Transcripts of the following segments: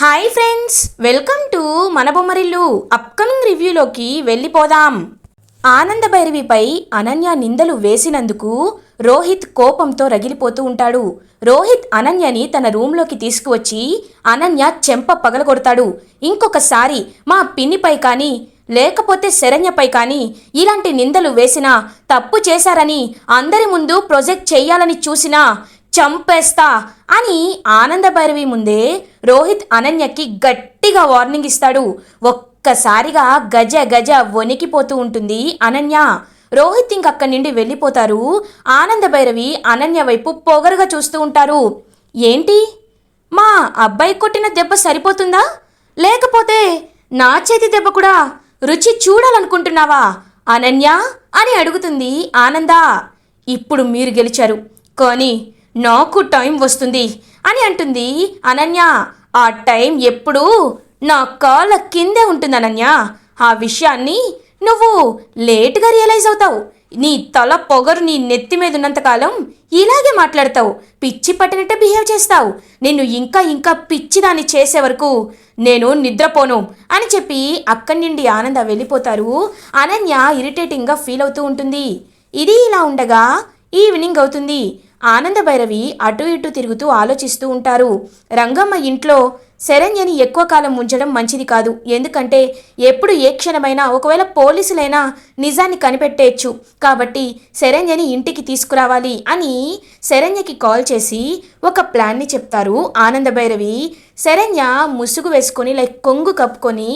Hi friends welcome to మన Bommarillu upcoming రివ్యూలోకి వెళ్ళిపోదాం. ఆనంద భైరవిపై అనన్య నిందలు వేసినందుకు రోహిత్ కోపంతో రగిలిపోతూ ఉంటాడు. రోహిత్ అనన్యని తన రూంలోకి తీసుకువచ్చి అనన్య చెంప పగలగొడతాడు. ఇంకొకసారి మా పిన్నిపై కానీ లేకపోతే శరణ్యపై కానీ ఇలాంటి నిందలు వేసినా తప్పు చేశారని అందరి ముందు ప్రొజెక్ట్ చేయాలని చూసినా చంపేస్తా అని ఆనందభైరవి ముందే రోహిత్ అనన్యకి గట్టిగా వార్నింగ్ ఇస్తాడు. ఒక్కసారిగా గజ గజ వణికిపోతూ ఉంటుంది అనన్య. రోహిత్ ఇంకక్కడి నుండి వెళ్ళిపోతారు. ఆనందభైరవి అనన్య వైపు పొగరుగా చూస్తూ ఉంటారు. ఏంటి? మా అబ్బాయి కొట్టిన దెబ్బ సరిపోతుందా? లేకపోతే నా చేతి దెబ్బ కూడా రుచి చూడాలనుకుంటున్నావా? అనన్య అని అడుగుతుంది ఆనంద. ఇప్పుడు మీరు గెలిచారు. కానీ నాకు టైం వస్తుంది అని అంటుంది అనన్య. ఆ టైం ఎప్పుడు నా కాళ్ళ కిందే ఉంటుంది అనన్య. ఆ విషయాన్ని నువ్వు లేటుగా రియలైజ్ అవుతావు. నీ తల పొగరు నీ నెత్తి మీద ఉన్నంతకాలం ఇలాగే మాట్లాడతావు. పిచ్చి పట్టినట్టే బిహేవ్ చేస్తావు. నిన్ను ఇంకా ఇంకా పిచ్చిదాన్ని చేసే వరకు నేను నిద్రపోను అని చెప్పి అక్కడి నుండి ఆనంద వెళ్ళిపోతారు. అనన్య ఇరిటేటింగ్గా ఫీల్ అవుతూ ఉంటుంది. ఇది ఇలా ఉండగా ఈవినింగ్ అవుతుంది. ఆనంద భైరవి అటు ఇటు తిరుగుతూ ఆలోచిస్తూ ఉంటారు. రంగమ్మ ఇంట్లో శరణ్యని ఎక్కువ కాలం ఉంచడం మంచిది కాదు. ఎందుకంటే ఎప్పుడు ఏ క్షణమైనా ఒకవేళ పోలీసులైనా నిజాన్ని కనిపెట్టేయచ్చు. కాబట్టి శరణ్యని ఇంటికి తీసుకురావాలి అని శరణ్యకి కాల్ చేసి ఒక ప్లాన్ని చెప్తారు ఆనంద భైరవి శరణ్య ముసుగు వేసుకొని లైక్ కొంగు కప్పుకొని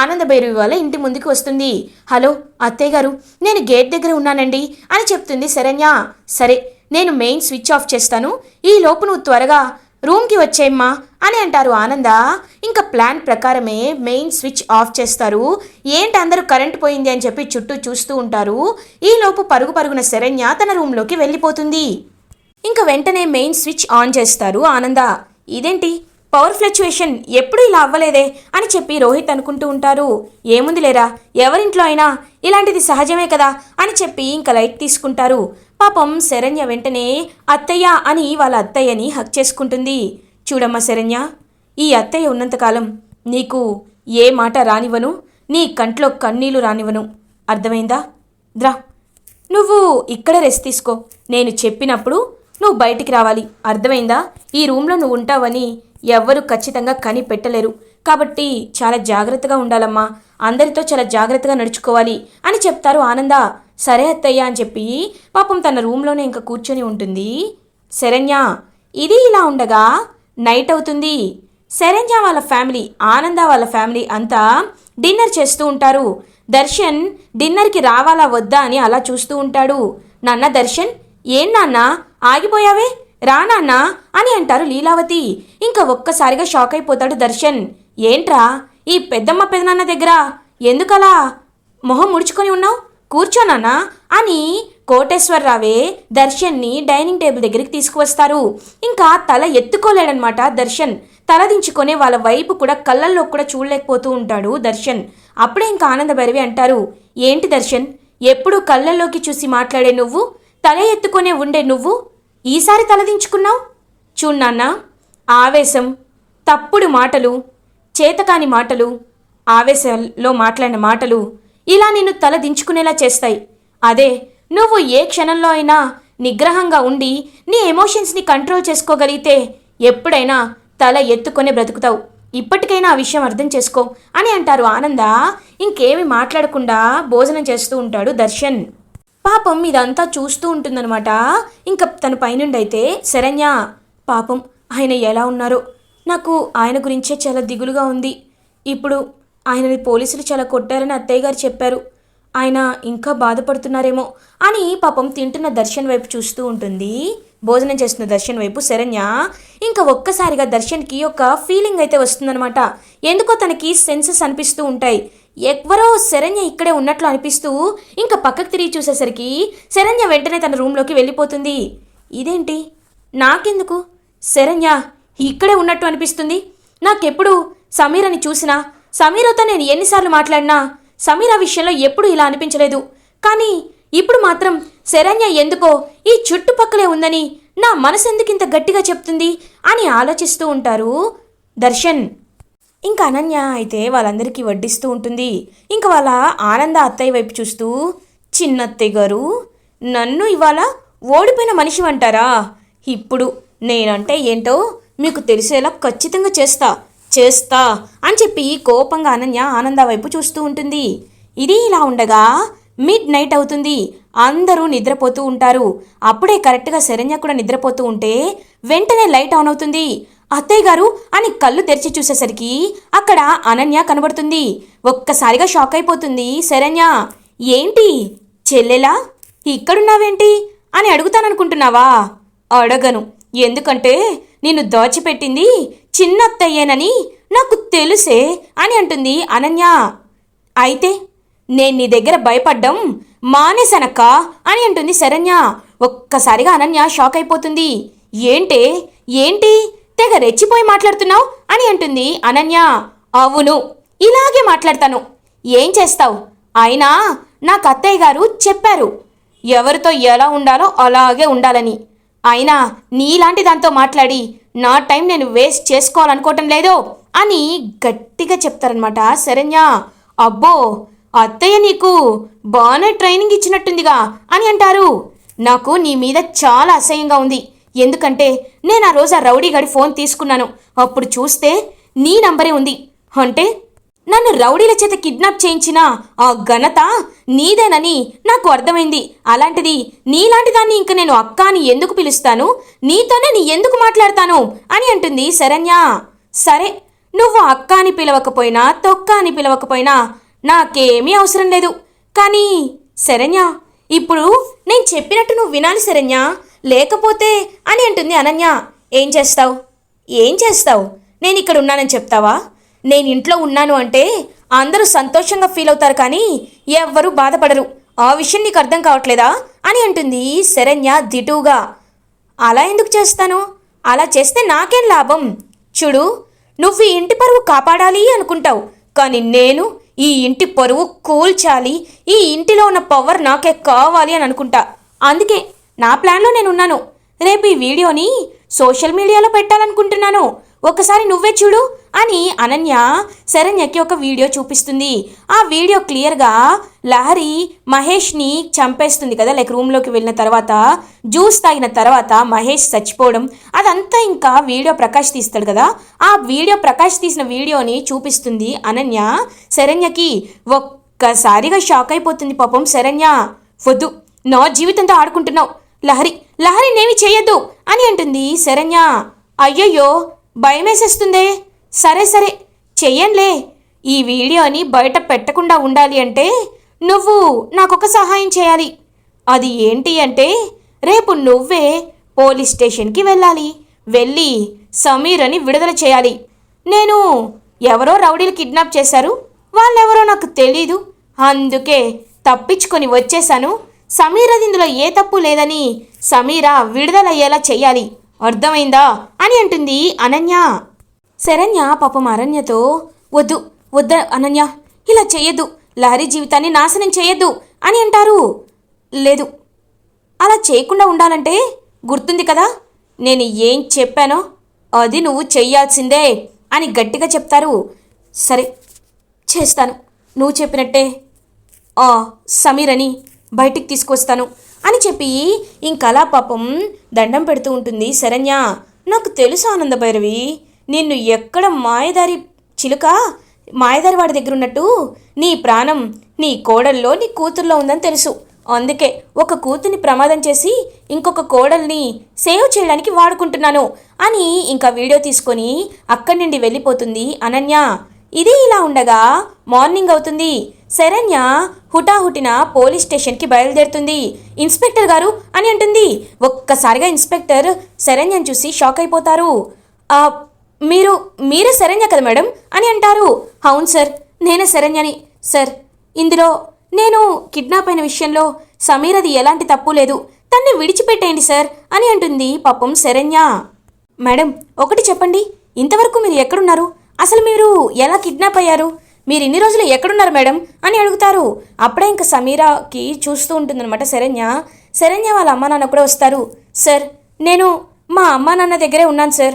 ఆనంద భైరవి వాళ్ళ ఇంటి ముందుకు వస్తుంది. హలో అత్తయ్య గారు నేను గేట్ దగ్గర ఉన్నానండి అని చెప్తుంది శరణ్య. సరే నేను మెయిన్ స్విచ్ ఆఫ్ చేస్తాను. ఈ లోపు నువ్వు త్వరగా రూమ్కి వచ్చేయమ్మా అని అంటారు ఆనంద. ఇంకా ప్లాన్ ప్రకారమే మెయిన్ స్విచ్ ఆఫ్ చేస్తారు. ఏంటి అందరూ కరెంట్ పోయింది అని చెప్పి చుట్టూ చూస్తూ ఉంటారు. ఈ లోపు పరుగు పరుగున శరణ్య తన రూమ్లోకి వెళ్ళిపోతుంది. ఇంకా వెంటనే మెయిన్ స్విచ్ ఆన్ చేస్తారు ఆనంద. ఇదేంటి? పవర్ ఫ్లక్చుయేషన్ ఎప్పుడు ఇలా అవ్వలేదే అని చెప్పి రోహిత్ అనుకుంటూ ఉంటారు. ఏముంది లేరా ఎవరింట్లో అయినా ఇలాంటిది సహజమే కదా అని చెప్పి ఇంకా లైట్ తీసుకుంటారు. పాపం శరణ్య వెంటనే అత్తయ్య అని వాళ్ళ అత్తయ్యని హక్ చేసుకుంటుంది. చూడమ్మా శరణ్య ఈ అత్తయ్య ఉన్నంతకాలం నీకు ఏ మాట రానివ్వను నీ కంట్లో కన్నీళ్ళు రానివ్వను. అర్థమైందా? ద్రా నువ్వు ఇక్కడ రెస్ట్ తీసుకో. నేను చెప్పినప్పుడు నువ్వు బయటికి రావాలి. అర్థమైందా? ఈ రూమ్లో నువ్వు ఉంటావని ఎవ్వరూ ఖచ్చితంగా కనిపెట్టలేరు. కాబట్టి చాలా జాగ్రత్తగా ఉండాలమ్మా. అందరితో చాలా జాగ్రత్తగా నడుచుకోవాలి అని చెప్తారు ఆనంద. సరే అత్తయ్య అని చెప్పి పాపం తన రూమ్లోనే ఇంకా కూర్చొని ఉంటుంది. శరణ్య ఇది ఇలా ఉండగా నైట్ అవుతుంది. శరణ్య వాళ్ళ ఫ్యామిలీ ఆనంద వాళ్ళ ఫ్యామిలీ అంతా డిన్నర్ చేస్తూ ఉంటారు. దర్శన్ డిన్నర్కి రావాలా వద్దా అని అలా చూస్తూ ఉంటాడు. నాన్న దర్శన్ ఏం నాన్న? ఆగిపోయావే? రా నాన్న అని అంటారు లీలావతి. ఇంకా ఒక్కసారిగా షాక్ అయిపోతాడు దర్శన్. ఏంట్రా? ఈ పెద్దమ్మ పెదనాన్న దగ్గర ఎందుకలా? మొహం ముడుచుకొని ఉన్నావు? కూర్చోనానా అని కోటేశ్వరరావే దర్శన్ని డైనింగ్ టేబుల్ దగ్గరికి తీసుకువస్తారు. ఇంకా తల ఎత్తుకోలేడనమాట దర్శన్. తలదించుకునే వాళ్ళ వైపు కూడా కళ్ళల్లో కూడా చూడలేకపోతూ ఉంటాడు దర్శన్. అప్పుడే ఇంకా ఆనంద భైరవి అంటారు ఏంటి దర్శన్? ఎప్పుడు కళ్ళల్లోకి చూసి మాట్లాడే నువ్వు? తల ఎత్తుకొనే ఉండే నువ్వు? ఈసారి తలదించుకున్నావు చూడు ఆవేశం తప్పుడు మాటలు చేతకాని మాటలు ఆవేశంలో మాట్లాడిన మాటలు ఇలా నిన్ను తల దించుకునేలా చేస్తాయి. అదే నువ్వు ఏ క్షణంలో అయినా నిగ్రహంగా ఉండి నీ ఎమోషన్స్ని కంట్రోల్ చేసుకోగలిగితే ఎప్పుడైనా తల ఎత్తుకొని బ్రతుకుతావు. ఇప్పటికైనా ఆ విషయం అర్థం చేసుకో అని అంటారు ఆనంద. ఇంకేమి మాట్లాడకుండా భోజనం చేస్తూ ఉంటాడు దర్శన్. పాపం ఇదంతా చూస్తూ ఉంటుందన్నమాట. ఇంకా తన పైనుండి అయితే శరణ్య పాపం ఆయన ఎలా ఉన్నారో. నాకు ఆయన గురించే చాలా దిగులుగా ఉంది. ఇప్పుడు ఆయనని పోలీసులు చాలా కొట్టారని అత్తయ్య గారు చెప్పారు. ఆయన ఇంకా బాధపడుతున్నారేమో అని పాపం తింటున్న దర్శన్ వైపు చూస్తూ ఉంటుంది. భోజనం చేస్తున్న దర్శన్ వైపు శరణ్య. ఇంకా ఒక్కసారిగా దర్శన్కి ఒక ఫీలింగ్ అయితే వస్తుందనమాట ఎందుకో తనకి సెన్సెస్ అనిపిస్తూ ఉంటాయి. ఎవరో శరణ్య ఇక్కడే ఉన్నట్లు అనిపిస్తూ ఇంకా పక్కకు తిరిగి చూసేసరికి శరణ్య వెంటనే తన రూమ్లోకి వెళ్ళిపోతుంది. ఇదేంటి? నాకెందుకు? శరణ్య ఇక్కడే ఉన్నట్టు అనిపిస్తుంది. నాకెప్పుడు సమీరని చూసినా సమీరతో నేను ఎన్నిసార్లు మాట్లాడినా సమీర విషయంలో ఎప్పుడూ ఇలా అనిపించలేదు. కానీ ఇప్పుడు మాత్రం శరణ్య ఎందుకో ఈ చుట్టుపక్కలే ఉందని నా మనసు ఎందుకు ఇంత గట్టిగా చెప్తుంది అని ఆలోచిస్తూ ఉంటారు దర్శన్. ఇంకా అనన్య అయితే వాళ్ళందరికీ వడ్డిస్తూ ఉంటుంది. ఇంకా వాళ్ళ ఆనంద అత్తయ్య వైపు చూస్తూ చిన్నత్తయ్య గారు నన్ను ఇవాళ ఓడిపోయిన మనిషి అంటారా? ఇప్పుడు నేనంటే ఏంటో మీకు తెలిసేలా ఖచ్చితంగా చేస్తా చేస్తా అని చెప్పి కోపంగా అనన్య ఆనంద వైపు చూస్తూ ఉంటుంది. ఇది ఇలా ఉండగా మిడ్ నైట్ అవుతుంది. అందరూ నిద్రపోతూ ఉంటారు. అప్పుడే కరెక్ట్గా శరణ్య కూడా నిద్రపోతూ ఉంటే వెంటనే లైట్ ఆన్ అవుతుంది. అత్తయ్య గారు అని కళ్ళు తెరిచి చూసేసరికి అక్కడ అనన్య కనబడుతుంది. ఒక్కసారిగా షాక్ అయిపోతుంది శరణ్య. ఏంటి? చెల్లెలా? ఇక్కడున్నావేంటి? అని అడుగుతాననుకుంటున్నావా? అడగను. ఎందుకంటే నిన్ను దాచిపెట్టింది చిన్నత్తయ్యేనని నాకు తెలుసే అని అంటుంది అనన్య. అయితే నేను నీ దగ్గర భయపడ్డం మానేసనక్క అని అంటుంది శరణ్య. ఒక్కసారిగా అనన్య షాక్ అయిపోతుంది. ఏంటే? ఏంటి? తెగ రెచ్చిపోయి మాట్లాడుతున్నావు అని అంటుంది అనన్య. అవును ఇలాగే మాట్లాడతాను. ఏం చేస్తావు? అయినా నాకు అత్తయ్య గారు చెప్పారు. ఎవరితో ఎలా ఉండాలో అలాగే ఉండాలని. అయినా నీలాంటి దాంతో మాట్లాడి నా టైం నేను వేస్ట్ చేసుకోవాలనుకోవటం లేదో అని గట్టిగా చెప్తారనమాట శరణ్య అబ్బో అత్తయ్య నీకు బాగానే ట్రైనింగ్ ఇచ్చినట్టుందిగా అని అంటారు. నాకు నీ మీద చాలా అసహ్యంగా ఉంది. ఎందుకంటే నేను ఆ రోజు ఆ రౌడీ గడి ఫోన్ తీసుకున్నాను. అప్పుడు చూస్తే నీ నంబరే ఉంది. అంటే నన్ను రౌడీల చేత కిడ్నాప్ చేయించిన ఆ ఘనత నీదేనని నాకు అర్థమైంది. అలాంటిది నీలాంటి దాన్ని ఇంక నేను అక్క అని ఎందుకు పిలుస్తాను? నీతోనే నీ ఎందుకు మాట్లాడతాను? అని అంటుంది శరణ్య. సరే నువ్వు అక్క అని పిలవకపోయినా తొక్క అని పిలవకపోయినా నాకేమీ అవసరం లేదు. కానీ శరణ్య ఇప్పుడు నేను చెప్పినట్టు నువ్వు వినాలి శరణ్య. లేకపోతే అని అంటుంది అనన్య. ఏం చేస్తావు? ఏం చేస్తావు? నేను ఇక్కడ ఉన్నానని చెప్తావా? నేను ఇంట్లో ఉన్నాను అంటే అందరూ సంతోషంగా ఫీల్ అవుతారు కానీ ఎవ్వరూ బాధపడరు. ఆ విషయం నీకు అర్థం కావట్లేదా? అని అంటుంది శరణ్య దిటువుగా. అలా ఎందుకు చేస్తాను? అలా చేస్తే నాకేం లాభం? చూడు నువ్వు ఈ ఇంటి పరువు కాపాడాలి అనుకుంటావు. కానీ నేను ఈ ఇంటి పరువు కూల్చాలి. ఈ ఇంటిలో ఉన్న పవర్ నాకే కావాలి అని అనుకుంటా. అందుకే నా ప్లాన్లో నేను ఉన్నాను రేపు ఈ వీడియోని సోషల్ మీడియాలో పెట్టాలనుకుంటున్నాను. ఒకసారి నువ్వే చూడు. అని అనన్య శరణ్యకి ఒక వీడియో చూపిస్తుంది. ఆ వీడియో క్లియర్గా లహరి మహేష్ని చంపేస్తుంది కదా లైక్ రూమ్లోకి వెళ్ళిన తర్వాత జ్యూస్ తాగిన తర్వాత మహేష్ చచ్చిపోవడం. అదంతా ఇంకా వీడియో ప్రకాష్ తీస్తాడు కదా. ఆ వీడియో ప్రకాష్ తీసిన వీడియోని చూపిస్తుంది అనన్య శరణ్యకి. ఒక్కసారిగా షాక్ అయిపోతుంది పాపం శరణ్య. వద్దు నా జీవితంతో ఆడుకుంటున్నావు. లహరి లహరి నేమి చేయొద్దు అని అంటుంది శరణ్య. అయ్యయ్యో భయమేసేస్తుందే. సరే సరే చెయ్యంలే. ఈ వీడియోని బయట పెట్టకుండా ఉండాలి అంటే నువ్వు నాకొక సహాయం చేయాలి. అది ఏంటి అంటే రేపు నువ్వే పోలీస్ స్టేషన్కి వెళ్ళాలి. వెళ్ళి సమీర్ అని విడుదల చేయాలి. నేను ఎవరో రౌడీలు కిడ్నాప్ చేశారు వాళ్ళెవరో నాకు తెలీదు. అందుకే తప్పించుకొని వచ్చేశాను. సమీర ఇందులో ఏ తప్పు లేదని సమీర విడుదలయ్యేలా చెయ్యాలి. అర్థమైందా? అని అంటుంది అనన్య. శరణ్య పాపం అరణ్యతో వద్దు వద్ద అనన్య ఇలా చేయొద్దు లారీ జీవితాన్ని నాశనం చేయొద్దు అని అంటారు. లేదు అలా చేయకుండా ఉండాలంటే గుర్తుంది కదా నేను ఏం చెప్పానో అది నువ్వు చెయ్యాల్సిందే అని గట్టిగా చెప్తారు. సరే చేస్తాను నువ్వు చెప్పినట్టే ఆ సమీర్ అని బయటికి తీసుకొస్తాను అని చెప్పి ఇంకలా పాపం దండం పెడుతూ ఉంటుంది శరణ్య. నాకు తెలుసు ఆనంద భైరవి నిన్ను ఎక్కడ మాయదారి చిలుక? మాయదారి వాడి దగ్గర ఉన్నట్టు నీ ప్రాణం నీ కోడల్లో నీ కూతుర్లో ఉందని తెలుసు. అందుకే ఒక కూతుర్ని ప్రమాదం చేసి ఇంకొక కోడల్ని సేవ్ చేయడానికి వాడుకుంటున్నాను అని ఇంకా వీడియో తీసుకొని అక్కడి నుండి వెళ్ళిపోతుంది అనన్య. ఇది ఇలా ఉండగా మార్నింగ్ అవుతుంది. శరణ్య హుటాహుటిన పోలీస్ స్టేషన్కి బయలుదేరుతుంది. ఇన్స్పెక్టర్ గారు అని అంటుంది. ఒక్కసారిగా ఇన్స్పెక్టర్ శరణ్యను చూసి షాక్ అయిపోతారు. మీరు మీరే శరణ్య కదా మేడం? అని అంటారు. అవును సార్ నేనే శరణ్యని. సార్ ఇందులో నేను కిడ్నాప్ అయిన విషయంలో సమీరది ఎలాంటి తప్పు లేదు. తన్ని విడిచిపెట్టేయండి సార్ అని అంటుంది పాపం శరణ్య. మేడం ఒకటి చెప్పండి. ఇంతవరకు మీరు ఎక్కడున్నారు? అసలు మీరు ఎలా కిడ్నాప్ అయ్యారు? మీరు ఇన్ని రోజులు ఎక్కడున్నారు మేడం? అని అడుగుతారు. అప్పుడే ఇంకా సమీరాకి చూస్తూ ఉంటుందన్నమాట శరణ్య. శరణ్య వాళ్ళ అమ్మా నాన్న కూడా వస్తారు. సార్ నేను మా అమ్మా నాన్న దగ్గరే ఉన్నాను సార్.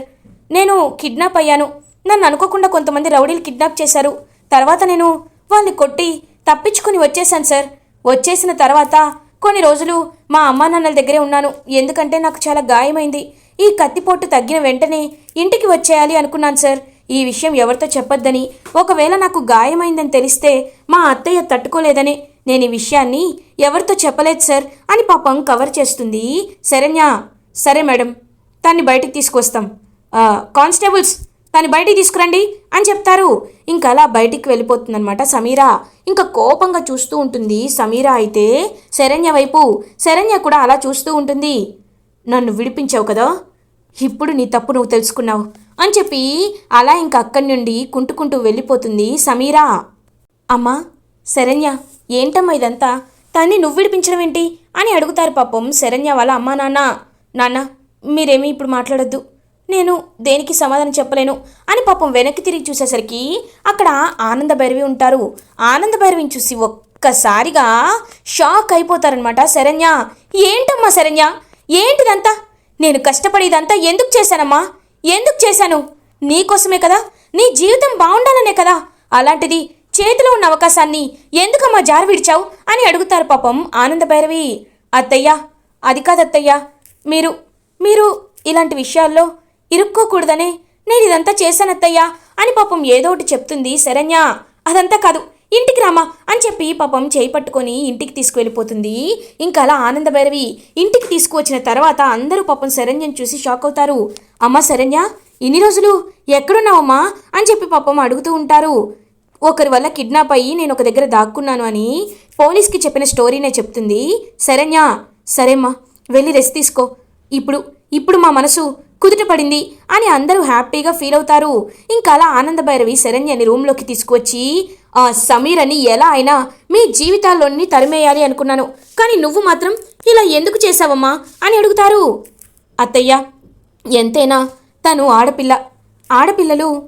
నేను కిడ్నాప్ అయ్యాను. నన్ను అనుకోకుండా కొంతమంది రౌడీలు కిడ్నాప్ చేశారు. తర్వాత నేను వాళ్ళని కొట్టి తప్పించుకుని వచ్చేసాను సార్. వచ్చేసిన తర్వాత కొన్ని రోజులు మా అమ్మా నాన్నల దగ్గరే ఉన్నాను. ఎందుకంటే నాకు చాలా గాయమైంది. ఈ కత్తిపోటు తగ్గిన వెంటనే ఇంటికి వచ్చేయాలి అనుకున్నాను సార్. ఈ విషయం ఎవరితో చెప్పొద్దని ఒకవేళ నాకు గాయమైందని తెలిస్తే మా అత్తయ్య తట్టుకోలేదని. నేను ఈ విషయాన్ని ఎవరితో చెప్పలేదు సార్ అని పాపం కవర్ చేస్తుంది. శరణ్య. సరే మేడం. తన్ని బయటికి తీసుకొస్తాం. కానిస్టేబుల్స్ తను బయటికి తీసుకురండి అని చెప్తారు. ఇంకా అలా బయటికి వెళ్ళిపోతుందనమాట సమీరా. ఇంకా కోపంగా చూస్తూ ఉంటుంది సమీరా అయితే. శరణ్య వైపు శరణ్య కూడా అలా చూస్తూ ఉంటుంది. నన్ను విడిపించావు కదా ఇప్పుడు నీ తప్పు నువ్వు తెలుసుకున్నావు అని చెప్పి అలా ఇంకా అక్కడి నుండి కుంటుకుంటూ వెళ్ళిపోతుంది సమీరా. అమ్మా శరణ్య ఏంటమ్మా ఇదంతా? తన్ని నువ్వు విడిపించడం ఏంటి? అని అడుగుతారు పాపం శరణ్య వాళ్ళ అమ్మా నాన్న. నాన్న మీరేమీ ఇప్పుడు మాట్లాడద్దు. నేను దేనికి సమాధానం చెప్పలేను అని పాపం వెనక్కి తిరిగి చూసేసరికి అక్కడ ఆనంద భైరవి ఉంటారు. ఆనంద భైరవిని చూసి ఒక్కసారిగా షాక్ అయిపోతారనమాట శరణ్య. ఏంటమ్మా శరణ్య? ఏంటిదంతా? నేను కష్టపడి ఇదంతా ఎందుకు చేశానమ్మా? ఎందుకు చేశాను? నీకోసమే కదా? నీ జీవితం బాగుండాలనే కదా? అలాంటిది చేతిలో ఉన్న అవకాశాన్ని ఎందుకమ్మా జారు విడిచావు అని అడుగుతారు పాపం ఆనంద భైరవి. అత్తయ్య అది కాదు మీరు మీరు ఇలాంటి విషయాల్లో ఇరుక్కోకూడదనే. నేను ఇదంతా చేశానత్తయ్య. అని పాపం ఏదో ఒకటి చెప్తుంది శరణ్య. అదంతా కాదు ఇంటికి రామా అని చెప్పి పాపం చేయి పట్టుకొని ఇంటికి తీసుకువెళ్ళిపోతుంది. ఇంకా అలా ఆనందభైరవి ఇంటికి తీసుకువచ్చిన తర్వాత అందరూ పాపం శరణ్యం చూసి షాక్ అవుతారు. అమ్మా శరణ్య ఇన్ని రోజులు ఎక్కడున్నావమ్మా? అని చెప్పి పాపం అడుగుతూ ఉంటారు. ఒకరి వల్ల కిడ్నాప్ అయ్యి నేను ఒక దగ్గర దాక్కున్నాను అని పోలీస్కి చెప్పిన స్టోరీనే చెప్తుంది. శరణ్య సరేమ్మా వెళ్ళి రెస్ట్ తీసుకో. ఇప్పుడు ఇప్పుడు మా మనసు కుదుట పడింది అని అందరూ హ్యాపీగా ఫీల్ అవుతారు. ఇంకా అలా ఆనంద భైరవి శరణ్యని రూమ్లోకి తీసుకువచ్చి ఆ సమీర్ అని ఎలా అయినా మీ జీవితాల్లోని తరిమేయాలి అనుకున్నాను. కానీ నువ్వు మాత్రం ఇలా ఎందుకు చేశావమ్మా? అని అడుగుతారు. అత్తయ్య ఎంతైనా తను ఆడపిల్ల. ఆడపిల్లలు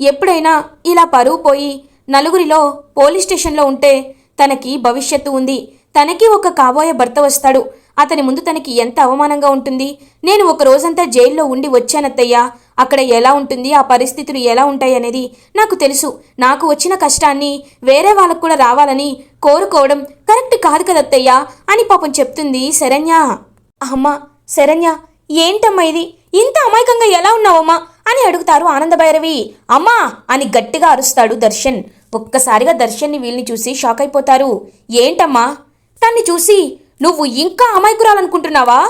ఎప్పుడైనా ఇలా పరువు పోయి నలుగురిలో పోలీస్ స్టేషన్లో ఉంటే తనకి భవిష్యత్తు ఉంది. తనకి ఒక కాబోయే భర్త వస్తాడు. అతని ముందు తనకి ఎంత అవమానంగా ఉంటుంది? నేను ఒక రోజంతా జైల్లో ఉండి వచ్చానత్తయ్యా. అక్కడ ఎలా ఉంటుంది? ఆ పరిస్థితులు ఎలా ఉంటాయి అనేది నాకు తెలుసు. నాకు వచ్చిన కష్టాన్ని వేరే వాళ్ళకు కూడా రావాలని కోరుకోవడం కరెక్ట్ కాదు కదత్తయ్యా అని పాపం చెప్తుంది శరణ్య. అమ్మా శరణ్య ఏంటమ్మా ఇది? ఇంత అమాయకంగా ఎలా ఉన్నావమ్మా అని అడుగుతారు ఆనందభైరవి. అమ్మా అని గట్టిగా అరుస్తాడు దర్శన్. ఒక్కసారిగా దర్శన్ని వీళ్ళని చూసి షాక్ అయిపోతారు. ఏంటమ్మా? తన్ని చూసి నువ్వు ఇంకా అమాయకురాలనుకుంటున్నావా?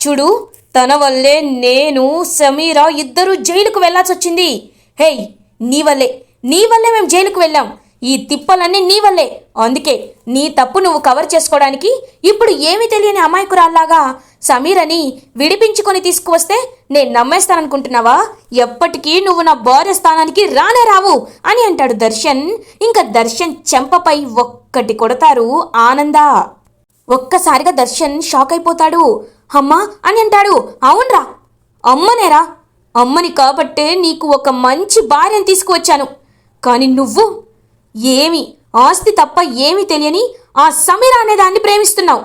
చూడు తన వల్లే నేను సమీరా ఇద్దరు జైలుకు వెళ్ళాల్సి వచ్చింది హేయ్ నీ వల్లే నీ వల్లే మేము జైలుకు వెళ్ళాం. ఈ తిప్పలన్నీ నీ వల్లే. అందుకే నీ తప్పు నువ్వు కవర్ చేసుకోవడానికి ఇప్పుడు ఏమీ తెలియని అమాయకురాల్లాగా సమీరని విడిపించుకొని తీసుకువస్తే నేను నమ్మేస్తాననుకుంటున్నావా? ఎప్పటికీ నువ్వు నా భార్య స్థానానికి రానే రావు అని అంటాడు దర్శన్. ఇంకా దర్శన్ చెంపపై ఒక్కటి కొడతారు ఆనంద. ఒక్కసారిగా దర్శన్ షాక్ అయిపోతాడు. అమ్మా అని అంటాడు. అవునరా. అమ్మనేరా. అమ్మని కాబట్టే నీకు ఒక మంచి భార్యను తీసుకువచ్చాను. కానీ నువ్వు? ఏమి? ఆస్తి తప్ప ఏమి తెలియని ఆ సమీర అనే దాన్ని ప్రేమిస్తున్నావు.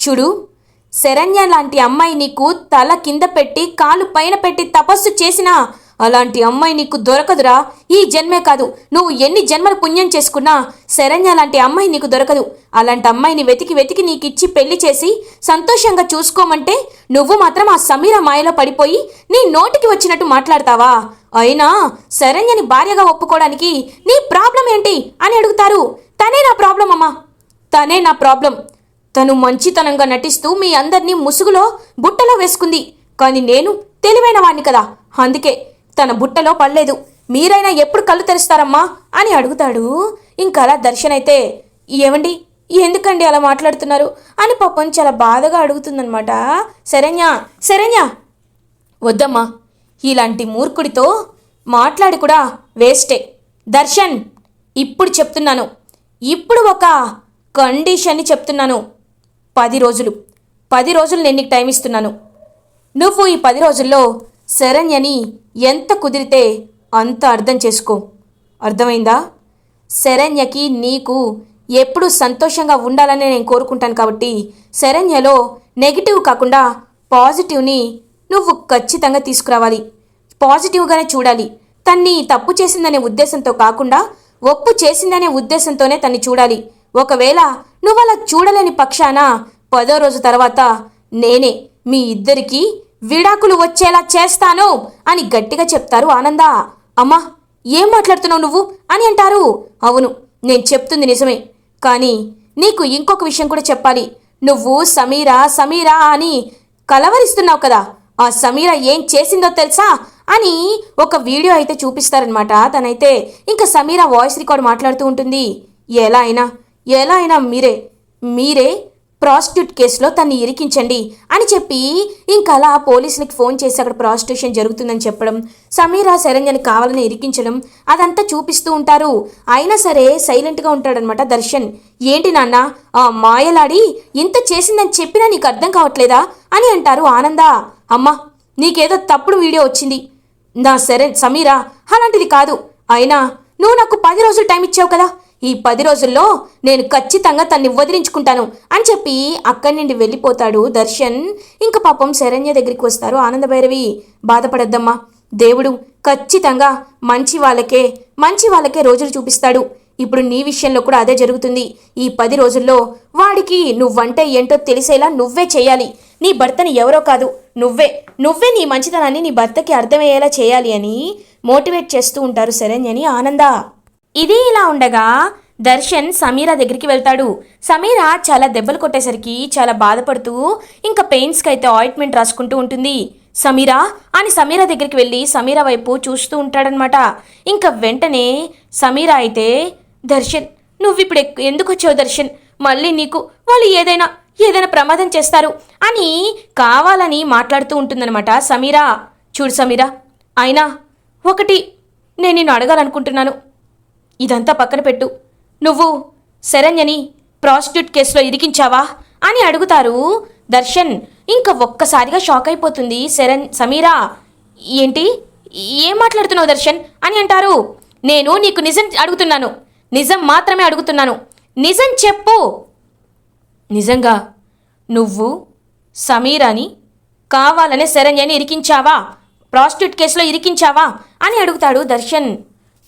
చూడు శరణ్య లాంటి అమ్మాయి నీకు తల కింద పెట్టి కాలు పైన పెట్టి తపస్సు చేసినా అలాంటి అమ్మాయి నీకు దొరకదురా. ఈ జన్మే కాదు. నువ్వు ఎన్ని జన్మలు పుణ్యం చేసుకున్నా శరణ్య లాంటి అమ్మాయి నీకు దొరకదు. అలాంటి అమ్మాయిని వెతికి వెతికి నీకు ఇచ్చి పెళ్ళి చేసి సంతోషంగా చూసుకోమంటే నువ్వు మాత్రం ఆ సమీర మాయలో పడిపోయి నీ నోటికి వచ్చినట్టు మాట్లాడతావా? అయినా శరణ్యని భార్యగా ఒప్పుకోవడానికి నీ ప్రాబ్లం ఏంటి అని అడుగుతారు. తనే నా ప్రాబ్లం అమ్మా. తనే నా ప్రాబ్లం. తను మంచితనంగా నటిస్తూ మీ అందరినీ ముసుగులో బుట్టలో వేసుకుంది. కానీ నేను తెలివైన వాణ్ణి కదా. అందుకే తన బుట్టలో పడలేదు. మీరైనా ఎప్పుడు కళ్ళు తెరుస్తారమ్మా? అని అడుగుతాడు. ఇంకా అలా దర్శన్ అయితే ఏమండి ఎందుకండి అలా మాట్లాడుతున్నారు? అని పాపం చాలా బాధగా అడుగుతుందనమాట శరణ్య శరణ్య! వద్దమ్మా. ఇలాంటి మూర్ఖుడితో మాట్లాడి కూడా వేస్టే. దర్శన్ ఇప్పుడు చెప్తున్నాను. ఇప్పుడు ఒక కండిషన్ని చెప్తున్నాను. పది రోజులు. పది రోజులు నేను నీకు టైం ఇస్తున్నాను. నువ్వు ఈ పది రోజుల్లో శరణ్యని ఎంత కుదిరితే అంత అర్థం చేసుకో. అర్థమైందా? శరణ్యకి నీకు ఎప్పుడూ సంతోషంగా ఉండాలని నేను కోరుకుంటాను కాబట్టి శరణ్యలో నెగిటివ్ కాకుండా పాజిటివ్ని నువ్వు ఖచ్చితంగా తీసుకురావాలి. పాజిటివ్గానే చూడాలి. తన్ని తప్పు చేసిందనే ఉద్దేశంతో కాకుండా ఒప్పు చేసిందనే ఉద్దేశంతోనే తన్ని చూడాలి. ఒకవేళ నువ్వు అలా చూడలేని పక్షాన పదో రోజు తర్వాత నేనే మీ ఇద్దరికీ విడాకులు వచ్చేలా చేస్తాను అని గట్టిగా చెప్తారు ఆనంద. అమ్మా ఏం మాట్లాడుతున్నావు నువ్వు? అని అంటారు. అవును నేను చెప్తుంది నిజమే. కానీ నీకు ఇంకొక విషయం కూడా చెప్పాలి. నువ్వు సమీరా సమీరా అని కలవరిస్తున్నావు కదా. ఆ సమీర ఏం చేసిందో తెలుసా? అని ఒక వీడియో అయితే చూపిస్తారనమాట తనైతే ఇంకా సమీర వాయిస్ రికార్డ్ మాట్లాడుతూ ఉంటుంది. ఎలా అయినా ఎలా అయినా మీరే మీరే ప్రాస్టిట్యూట్ కేసులో తన్ని ఇరికించండి అని చెప్పి ఇంకలా అలా పోలీసులకి ఫోన్ చేసి అక్కడ ప్రాస్టిట్యూషన్ జరుగుతుందని చెప్పడం సమీరా శరణ్యని కావాలని ఇరికించడం అదంతా చూపిస్తూ ఉంటారు. అయినా సరే సైలెంట్గా ఉంటాడనమాట దర్శన్. ఏంటి నాన్న ఆ మాయలాడి ఇంత చేసిందని చెప్పినా నీకు అర్థం కావట్లేదా అని అంటారు ఆనంద. అమ్మా నీకేదో తప్పుడు వీడియో వచ్చింది. నా సరే సమీరా అలాంటిది కాదు. అయినా నువ్వు నాకు పది రోజులు టైం ఇచ్చావు కదా. ఈ పది రోజుల్లో నేను ఖచ్చితంగా తన్ని వదిలించుకుంటాను అని చెప్పి అక్కడి నుండి వెళ్ళిపోతాడు దర్శన్. ఇంకా పాపం శరణ్య దగ్గరికి వస్తారు ఆనందభైరవి. బాధపడద్దమ్మా. దేవుడు ఖచ్చితంగా మంచి వాళ్ళకే మంచి వాళ్ళకే రోజులు చూపిస్తాడు. ఇప్పుడు నీ విషయంలో కూడా అదే జరుగుతుంది. ఈ పది రోజుల్లో వాడికి నువ్వంటే ఏంటో తెలిసేలా నువ్వే చేయాలి. నీ భర్తని ఎవరో కాదు నువ్వే. నువ్వే నీ మంచితనాన్ని నీ భర్తకి అర్థమయ్యేలా చేయాలి అని మోటివేట్ చేస్తూ ఉంటారు శరణ్యని ఆనంద. ఇది ఇలా ఉండగా దర్శన్ సమీరా దగ్గరికి వెళ్తాడు. సమీరా చాలా దెబ్బలు కొట్టేసరికి చాలా బాధపడుతూ ఇంకా పెయిన్స్కి అయితే ఆయింట్మెంట్ రాసుకుంటూ ఉంటుంది. సమీరా అని సమీరా దగ్గరికి వెళ్ళి సమీరా వైపు చూస్తూ ఉంటాడనమాట ఇంకా వెంటనే సమీరా అయితే దర్శన్ నువ్వు ఇప్పుడు ఎందుకు వచ్చావు దర్శన్? మళ్ళీ నీకు వాళ్ళు ఏదైనా ఏదైనా ప్రమాదం చేస్తారు అని కావాలని మాట్లాడుతూ ఉంటుందన్నమాట సమీరా. చూడు సమీరా అయినా ఒకటి నేను నిన్ను అడగాలనుకుంటున్నాను. ఇదంతా పక్కన పెట్టు. నువ్వు శరణ్యని ప్రాస్టిట్యూట్ కేసులో ఇరికించావా? అని అడుగుతారు దర్శన్. ఇంకా ఒక్కసారిగా షాక్ అయిపోతుంది శరణ్ సమీరా. ఏంటి? ఏం మాట్లాడుతున్నావు దర్శన్? అని అంటారు. నేను నీకు నిజం అడుగుతున్నాను. నిజం మాత్రమే అడుగుతున్నాను. నిజం చెప్పు. నిజంగా నువ్వు సమీరాని కావాలనే శరణ్యని ఇరికించావా? ప్రాస్టిట్యూట్ కేసులో ఇరికించావా? అని అడుగుతాడు దర్శన్.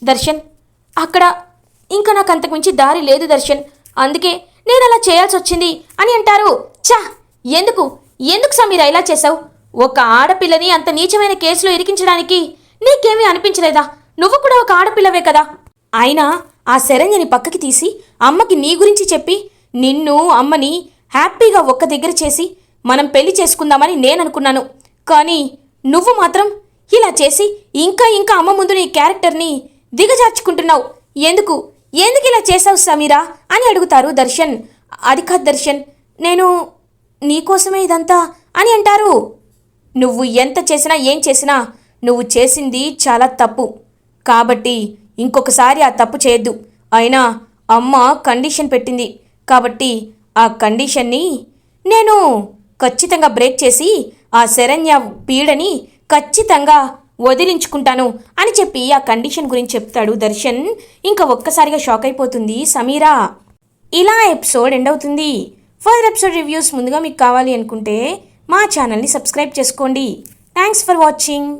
దర్శన్ అక్కడ ఇంకా నాకు అంతకుమించి దారి లేదు దర్శన్. అందుకే నేను అలా చేయాల్సి వచ్చింది అని అంటారు. చా ఎందుకు? ఎందుకు సమీర ఇలా చేశావు? ఒక ఆడపిల్లని అంత నీచమైన కేసులో ఇరికించడానికి నీకేమీ అనిపించలేదా? నువ్వు కూడా ఒక ఆడపిల్లవే కదా. అయినా ఆ శరణ్యని పక్కకి తీసి అమ్మకి నీ గురించి చెప్పి నిన్ను అమ్మని హ్యాపీగా ఒక్క దగ్గర చేసి మనం పెళ్ళి చేసుకుందామని నేను అనుకున్నాను కానీ నువ్వు మాత్రం ఇలా చేసి ఇంకా ఇంకా అమ్మ ముందు నీ క్యారెక్టర్ని దిగజార్చుకుంటున్నావు. ఎందుకు? ఎందుకు ఇలా చేసావు సమీరా? అని అడుగుతారు దర్శన్. అది కాదు దర్శన్ నేను నీకోసమే ఇదంతా అని అంటారు. నువ్వు ఎంత చేసినా ఏం చేసినా నువ్వు చేసింది చాలా తప్పు. కాబట్టి ఇంకొకసారి ఆ తప్పు చేయొద్దు. అయినా అమ్మ కండిషన్ పెట్టింది. కాబట్టి ఆ కండిషన్ని నేను ఖచ్చితంగా బ్రేక్ చేసి ఆ శరణ్య పీడని ఖచ్చితంగా వదిలించుకుంటాను అని చెప్పి ఆ కండిషన్ గురించి చెప్తాడు దర్శన్. ఇంకా ఒక్కసారిగా షాక్ అయిపోతుంది సమీరా. ఇలా ఎపిసోడ్ ఎండ్ అవుతుంది. ఫర్దర్ ఎపిసోడ్ రివ్యూస్ ముందుగా మీకు కావాలి అనుకుంటే మా ఛానల్ని సబ్స్క్రైబ్ చేసుకోండి. Thanks for watching.